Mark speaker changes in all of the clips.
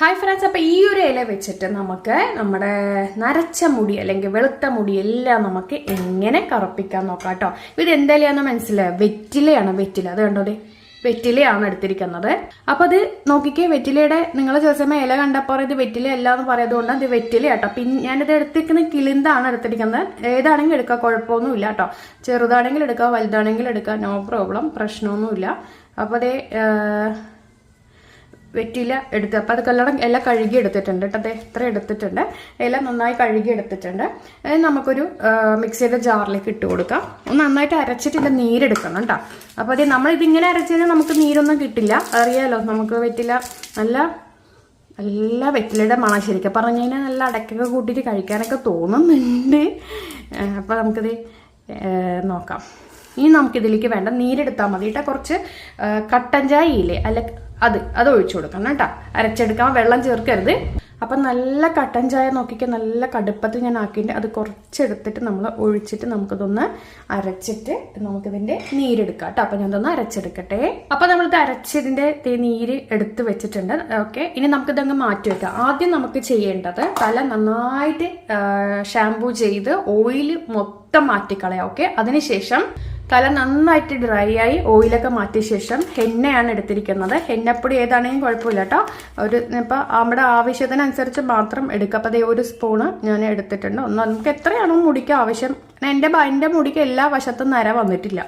Speaker 1: Hi friends അപ്പോൾ ഈ ഒരു ഇല വെച്ചിട്ട് നമുക്ക് നമ്മുടെ നരച്ച മുടി അല്ലെങ്കിൽ വെളുത്ത മുടി എല്ലാം നമുക്ക് എങ്ങനെ കറുപ്പിക്കാൻ നോക്കാം കേട്ടോ ഇത് എന്തായാലും മനസ്സിലായോ? വെറ്റിലയാണ് വെറ്റില. അത് കണ്ടോ വെറ്റിലയാണ് എടുത്തിരിക്കുന്നത്. അപ്പം അത് നോക്കിക്കേ വെറ്റിലയുടെ നിങ്ങൾ ചോദിച്ചപ്പോൾ ഇല കണ്ടപ്പോൾ ഇത് വെറ്റില അല്ല എന്ന് പറയുന്നതുകൊണ്ട് അത് വെറ്റില കേട്ടോ പിന്നെ ഞാനിത് എടുത്തിരിക്കുന്ന കിളിന്താണ് എടുത്തിരിക്കുന്നത്. ഏതാണെങ്കിലും എടുക്കാം കുഴപ്പമൊന്നുമില്ല കേട്ടോ ചെറുതാണെങ്കിൽ എടുക്കാം വലുതാണെങ്കിൽ എടുക്കാം നോ പ്രോബ്ലം പ്രശ്നമൊന്നുമില്ല. അപ്പോൾ അതേ വെറ്റില എടുത്ത് അപ്പോൾ അത് കല്ലടം എല്ലാം കഴുകി എടുത്തിട്ടുണ്ട് കേട്ടോ. അത് എത്ര എടുത്തിട്ടുണ്ട്. എല്ലാം നന്നായി കഴുകി എടുത്തിട്ടുണ്ട്. നമുക്കൊരു ചെയ്ത ജാറിലേക്ക് ഇട്ട് കൊടുക്കാം. ഒന്ന് നന്നായിട്ട് അരച്ചിട്ട് ഇതിന്റെ നീരെടുക്കണം കേട്ടോ. അപ്പോൾ അതെ നമ്മളിതിങ്ങനെ അരച്ച് കഴിഞ്ഞാൽ നമുക്ക് നീരൊന്നും കിട്ടില്ല. അറിയാലോ നമുക്ക് വെറ്റില നല്ല നല്ല വെറ്റിലയുടെ മണം ശരിക്കും. പറഞ്ഞു കഴിഞ്ഞാൽ നല്ല അടക്കൊക്കെ കൂട്ടിയിട്ട് കഴിക്കാനൊക്കെ തോന്നുന്നുണ്ട്. അപ്പോൾ നമുക്കിത് നോക്കാം. ഇനി നമുക്കിതിലേക്ക് വേണ്ട നീരെടുത്താൽ മതി കേട്ടോ. കുറച്ച് കട്ടൻ ചായ ഇല്ലേ? അല്ല അത് അത് ഒഴിച്ചു കൊടുക്കണം കേട്ടോ. അരച്ചെടുക്കാൻ വെള്ളം ചേർക്കരുത്. അപ്പം നല്ല കട്ടൻ ചായ നോക്കിക്ക നല്ല കടുപ്പത്തിൽ ഞാൻ ആക്കിയിട്ട് അത് കുറച്ചെടുത്തിട്ട് നമ്മൾ ഒഴിച്ചിട്ട് നമുക്കിതൊന്ന് അരച്ചിട്ട് നമുക്കിതിന്റെ നീരെടുക്കാം കേട്ടോ. അപ്പം ഞാൻ ഇതൊന്ന് അരച്ചെടുക്കട്ടെ. അപ്പം നമ്മളിത് അരച്ചതിന്റെ നീര് എടുത്ത് വെച്ചിട്ടുണ്ട്. ഓക്കെ. ഇനി നമുക്കിതങ്ങ് മാറ്റി വെക്കാം ആദ്യം നമുക്ക് ചെയ്യേണ്ടത് തല നന്നായിട്ട് ഷാംപൂ ചെയ്ത് ഓയിൽ മൊത്തം മാറ്റിക്കളയാം. ഓക്കെ. അതിനുശേഷം തല നന്നായിട്ട് ഡ്രൈ ആയി ഓയിലൊക്കെ മാറ്റിയ ശേഷം ഹെന്നയാണ് എടുത്തിരിക്കുന്നത്. ഹെന്നപ്പൊടി ഏതാണെങ്കിലും കുഴപ്പമില്ല കേട്ടോ ഒരു ഇപ്പോൾ നമ്മുടെ ആവശ്യത്തിനനുസരിച്ച് മാത്രം എടുക്കുക. അപ്പോൾ അതേ ഒരു സ്പൂണ് ഞാൻ എടുത്തിട്ടുണ്ട്. ഒന്ന് നമുക്ക് എത്രയാണോ മുടിക്ക് ആവശ്യം. എന്റെ എന്റെ മുടിക്ക് എല്ലാ വശത്തും നര വന്നിട്ടില്ല.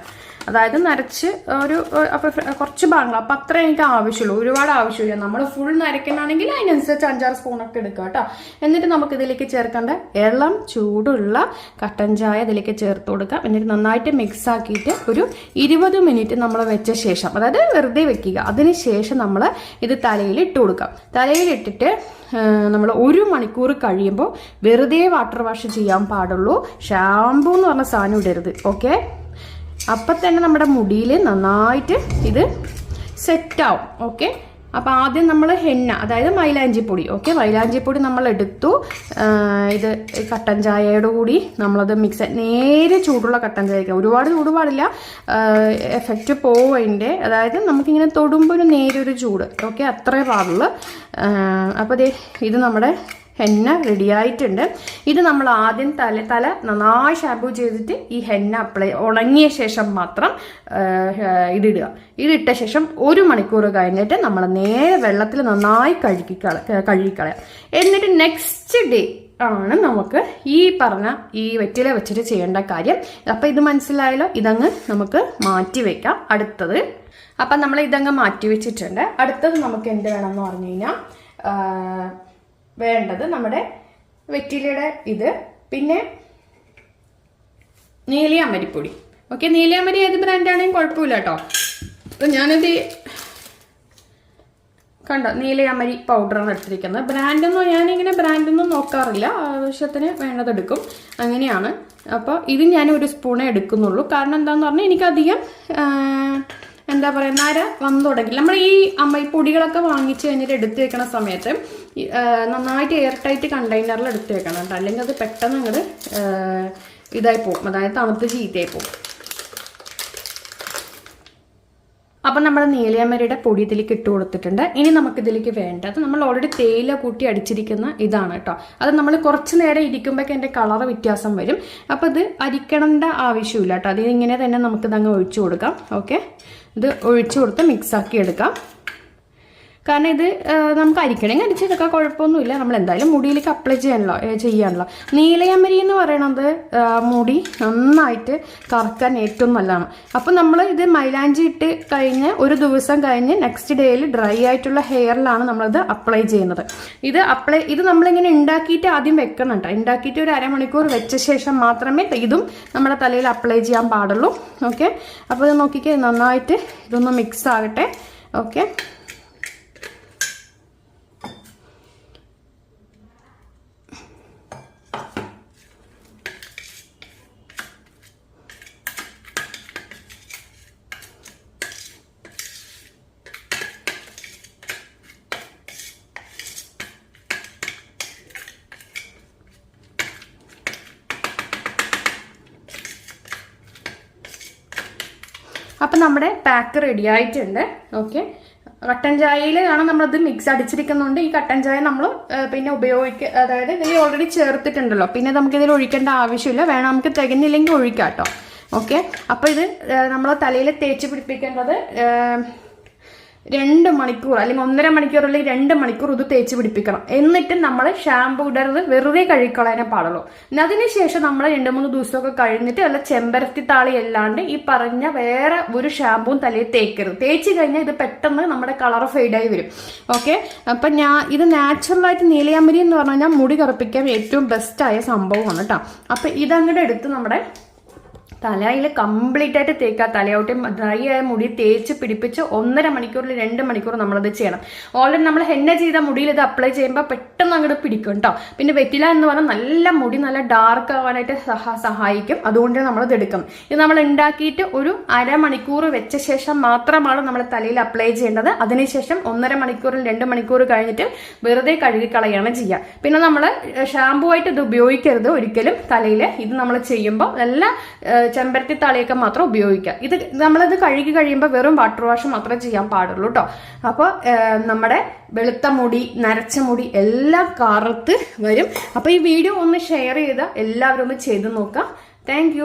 Speaker 1: അതായത് നരച്ച് ഒരു കുറച്ച് ഭാഗങ്ങൾ. അപ്പം അത്ര എനിക്ക് ആവശ്യമുള്ളൂ. ഒരുപാട് ആവശ്യമില്ല. നമ്മൾ ഫുൾ നരയ്ക്കണമെങ്കിൽ അതിനനുസരിച്ച് അഞ്ചാറ് സ്പൂണൊക്കെ എടുക്കുക കേട്ടോ. എന്നിട്ട് നമുക്ക് ഇതിലേക്ക് ചേർക്കേണ്ട ഇളം ചൂടുള്ള കട്ടൻ ചായ ഇതിലേക്ക് ചേർത്ത് കൊടുക്കാം എന്നിട്ട് നന്നായിട്ട് മിക്സ് ആക്കിയിട്ട് ഒരു ഇരുപത് മിനിറ്റ് നമ്മൾ വെച്ച ശേഷം അതായത് വെറുതെ വെക്കുക. അതിന് ശേഷം നമ്മൾ ഇത് തലയിൽ ഇട്ട് കൊടുക്കാം തലയിൽ ഇട്ടിട്ട് നമ്മൾ ഒരു മണിക്കൂർ കഴിയുമ്പോൾ വെറുതെ വാട്ടർ വാഷ് ചെയ്യാൻ പാടുള്ളൂ. ഷാമ്പൂ എന്ന് പറഞ്ഞ സാധനം ഇടരുത്. ഓക്കെ അപ്പം തന്നെ നമ്മുടെ മുടിയിൽ നന്നായിട്ട് ഇത് സെറ്റാവും ഓക്കെ അപ്പോൾ ആദ്യം നമ്മൾ ഹെന്ന അതായത് മൈലാഞ്ചിപ്പൊടി ഓക്കെ മൈലാഞ്ചിപ്പൊടി നമ്മൾ എടുത്തു. ഇത് കട്ടൻ ചായയോട് കൂടി നമ്മളത് മിക്സ് നേരെ ചൂടുള്ള കട്ടൻ ചായ ഒരുപാട് ചൂട് പാടില്ല എഫക്റ്റ് പോവേണ്ട അതായത് നമുക്കിങ്ങനെ തൊടുമ്പോൾ ഒരു നേരൊരു ചൂട് ഓക്കെ അത്രേ പാടുള്ളൂ. അപ്പോൾ ഇത് നമ്മുടെ ഹെന്ന റെഡി ആയിട്ടുണ്ട്. ഇത് നമ്മൾ ആദ്യം തല തല നന്നായി ഷാമ്പൂ ചെയ്തിട്ട് ഈ ഹെന്ന അപ്ലൈ ഉണങ്ങിയ ശേഷം മാത്രം ഇതിടുക ഇതിട്ട ശേഷം ഒരു മണിക്കൂർ കഴിഞ്ഞിട്ട് നമ്മൾ നേരെ വെള്ളത്തിൽ നന്നായി കഴുകിക്കള കഴുകിക്കളയാം എന്നിട്ട് നെക്സ്റ്റ് ഡേ ആണ് നമുക്ക് ഈ പറഞ്ഞ ഈ വെറ്റില വെച്ചിട്ട് ചെയ്യേണ്ട കാര്യം. അപ്പം ഇത് മനസ്സിലായല്ലോ? ഇതങ്ങ് നമുക്ക് മാറ്റി വെക്കാം. അടുത്തത്. അപ്പം നമ്മൾ ഇതങ്ങ് മാറ്റി വെച്ചിട്ടുണ്ട്. അടുത്തത് നമുക്ക് എന്ത് വേണമെന്ന് പറഞ്ഞു കഴിഞ്ഞാൽ വേണ്ടത് നമ്മുടെ വെറ്റിലയുടെ ഇത്. പിന്നെ നീലിയാമരിപ്പൊടി ഓക്കെ നീലിയാമരി ഏത് ബ്രാൻഡാണെങ്കിലും കുഴപ്പമില്ല കേട്ടോ. അപ്പം ഞാനിത് കണ്ടോ നീലയാമരി പൗഡറാണ് എടുത്തിരിക്കുന്നത്. ബ്രാൻഡൊന്നും ഞാനിങ്ങനെ ബ്രാൻഡൊന്നും നോക്കാറില്ല. ആവശ്യത്തിന് വേണ്ടതെടുക്കും അങ്ങനെയാണ്. അപ്പോൾ ഇത് ഞാൻ ഒരു സ്പൂണേ എടുക്കുന്നുള്ളൂ. കാരണം എന്താണെന്ന് പറഞ്ഞാൽ എനിക്കധികം എന്താ പറയുക നര വന്നു തുടങ്ങി നമ്മൾ ഈ അമ്മ പൊടികളൊക്കെ വാങ്ങിച്ചു കഴിഞ്ഞിട്ട് എടുത്തു വെക്കുന്ന സമയത്ത് നന്നായിട്ട് എയർ ടൈറ്റ് കണ്ടെയ്നറിൽ എടുത്ത് വെക്കണം കേട്ടോ. അല്ലെങ്കിൽ അത് പെട്ടെന്ന് അങ്ങോട്ട് ഇതായി പോകും. അതായത് തണുത്ത് ചീത്തയായി പോകും. അപ്പം നമ്മുടെ നീലയമരിയുടെ പൊടി ഇതിലേക്ക് ഇട്ട് കൊടുത്തിട്ടുണ്ട്. ഇനി നമുക്കിതിലേക്ക് വേണ്ടത് നമ്മൾ ഓൾറെഡി തേയില കൂട്ടി അടിച്ചിരിക്കുന്ന ഇതാണ് കേട്ടോ. അത് നമ്മൾ കുറച്ച് നേരം ഇരിക്കുമ്പോഴേക്ക് എന്റെ കളർ വ്യത്യാസം വരും. അപ്പോൾ ഇത് അരിക്കണേണ്ട ആവശ്യമില്ല കേട്ടോ. അത് ഇങ്ങനെ തന്നെ നമുക്കിതങ്ങ് ഒഴിച്ചു കൊടുക്കാം. ഓക്കെ ഇത് ഒഴിച്ചു കൊടുത്ത് മിക്സാക്കി എടുക്കാം. കാരണം ഇത് നമുക്ക് അരിക്കണമെങ്കിൽ അരിച്ചെടുക്കാൻ കുഴപ്പമൊന്നുമില്ല. നമ്മൾ എന്തായാലും മുടിയിലേക്ക് അപ്ലൈ ചെയ്യാനല്ലോ ചെയ്യാനല്ലോ നീലയമരി എന്ന് പറയണത് മുടി നന്നായിട്ട് കറക്കാൻ ഏറ്റവും നല്ലതാണ്. അപ്പം നമ്മൾ ഇത് മൈലാഞ്ചി ഇട്ട് കഴിഞ്ഞ് ഒരു ദിവസം കഴിഞ്ഞ് നെക്സ്റ്റ് ഡേയിൽ ഡ്രൈ ആയിട്ടുള്ള ഹെയറിലാണ് നമ്മളിത് അപ്ലൈ ചെയ്യുന്നത്. ഇത് അപ്ലൈ ഇത് നമ്മളിങ്ങനെ ഉണ്ടാക്കിയിട്ട് ആദ്യം വെക്കണം കേട്ടോ ഉണ്ടാക്കിയിട്ട് ഒരു അരമണിക്കൂർ വെച്ച ശേഷം മാത്രമേ ഇതും നമ്മുടെ തലയിൽ അപ്ലൈ ചെയ്യാൻ പാടുള്ളൂ. ഓക്കെ? അപ്പോൾ ഇത് നോക്കിക്കേ നന്നായിട്ട് ഇതൊന്ന് മിക്സ് ആകട്ടെ. ഓക്കെ? അപ്പം നമ്മുടെ പാക്ക് റെഡി ആയിട്ടുണ്ട്. ഓക്കെ കട്ടൻ ചായയിൽ ആണ് നമ്മളത് മിക്സ് അടിച്ചിരിക്കുന്നുണ്ട്. ഈ കട്ടൻ ചായ നമ്മൾ പിന്നെ ഉപയോഗിക്കുക അതായത് ഇതിൽ ഓൾറെഡി ചേർത്തിട്ടുണ്ടല്ലോ. പിന്നെ നമുക്ക് ഇതിൽ ഒഴിക്കേണ്ട ആവശ്യമില്ല. വേണം നമുക്ക് തികഞ്ഞില്ലെങ്കിൽ ഒഴിക്കാം കേട്ടോ. ഓക്കെ അപ്പോൾ ഇത് നമ്മൾ തലയിൽ തേച്ച് പിടിപ്പിക്കേണ്ടത് രണ്ട് മണിക്കൂർ അല്ലെങ്കിൽ ഒന്നര മണിക്കൂർ അല്ലെങ്കിൽ രണ്ട് മണിക്കൂർ ഇത് തേച്ച് പിടിപ്പിക്കണം. എന്നിട്ട് നമ്മൾ ഷാമ്പു ഇടരുത് വെറുതെ കഴുകളയാനേ പാടുള്ളൂ. അതിനുശേഷം നമ്മൾ രണ്ട് മൂന്ന് ദിവസമൊക്കെ കഴിഞ്ഞിട്ട് അല്ല ചെമ്പരത്തി താളി അല്ലാണ്ട് ഈ പറഞ്ഞ വേറെ ഒരു ഷാമ്പുവും തലയിൽ തേക്കരുത്. തേച്ച് കഴിഞ്ഞാൽ ഇത് പെട്ടെന്ന് നമ്മുടെ കളർ ഫെയ്ഡായി വരും. ഓക്കെ അപ്പം ഞാൻ ഇത് നാച്ചുറലായിട്ട് നീലയാമ്പരി എന്ന് പറഞ്ഞു കഴിഞ്ഞാൽ മുടി കറുപ്പിക്കാൻ ഏറ്റവും ബെസ്റ്റായ സംഭവമാണ് കേട്ടോ അപ്പം ഇതങ്ങടെ എടുത്ത് നമ്മുടെ തലയിൽ കംപ്ലീറ്റ് ആയിട്ട് തേക്കുക. തലയോട്ടി ഡ്രൈ ആയ മുടി തേച്ച് പിടിപ്പിച്ച് ഒന്നര മണിക്കൂറിൽ രണ്ട് മണിക്കൂർ നമ്മളത് ചെയ്യണം. ഓൾറെഡി നമ്മൾ ഹെന്ന ചെയ്ത മുടിയിൽ ഇത് അപ്ലൈ ചെയ്യുമ്പോൾ പെട്ടെന്ന് അങ്ങോട്ട് പിടിക്കും കേട്ടോ പിന്നെ വെറ്റില എന്ന് പറഞ്ഞാൽ നല്ല മുടി നല്ല ഡാർക്ക് ആവാനായിട്ട് സഹ സഹായിക്കും. അതുകൊണ്ട് നമ്മളത് എടുക്കും. ഇത് നമ്മൾ ഉണ്ടാക്കിയിട്ട് ഒരു അരമണിക്കൂർ വെച്ച ശേഷം മാത്രമാണ് നമ്മൾ തലയിൽ അപ്ലൈ ചെയ്യേണ്ടത്. അതിനുശേഷം ഒന്നര മണിക്കൂറിൽ രണ്ട് മണിക്കൂർ കഴിഞ്ഞിട്ട് വെറുതെ കഴുകിക്കളയാണ് ചെയ്യുക. പിന്നെ നമ്മൾ ഷാമ്പു ആയിട്ട് ഇത് ഉപയോഗിക്കരുത് ഒരിക്കലും. തലയിൽ ഇത് നമ്മൾ ചെയ്യുമ്പോൾ നല്ല ചെമ്പരത്തി താളിയൊക്കെ മാത്രം ഉപയോഗിക്കുക ഇത് നമ്മളിത് കഴുകി കഴിയുമ്പോൾ വെറും വാട്ടർ വാഷ് മാത്രമേ ചെയ്യാൻ പാടുള്ളൂ കേട്ടോ അപ്പോൾ നമ്മുടെ വെളുത്ത മുടി നരച്ച മുടി എല്ലാം കറുത്ത് വരും. അപ്പോൾ ഈ വീഡിയോ ഒന്ന് ഷെയർ ചെയ്താൽ എല്ലാവരും ഒന്ന് ചെയ്ത് നോക്കാം. താങ്ക്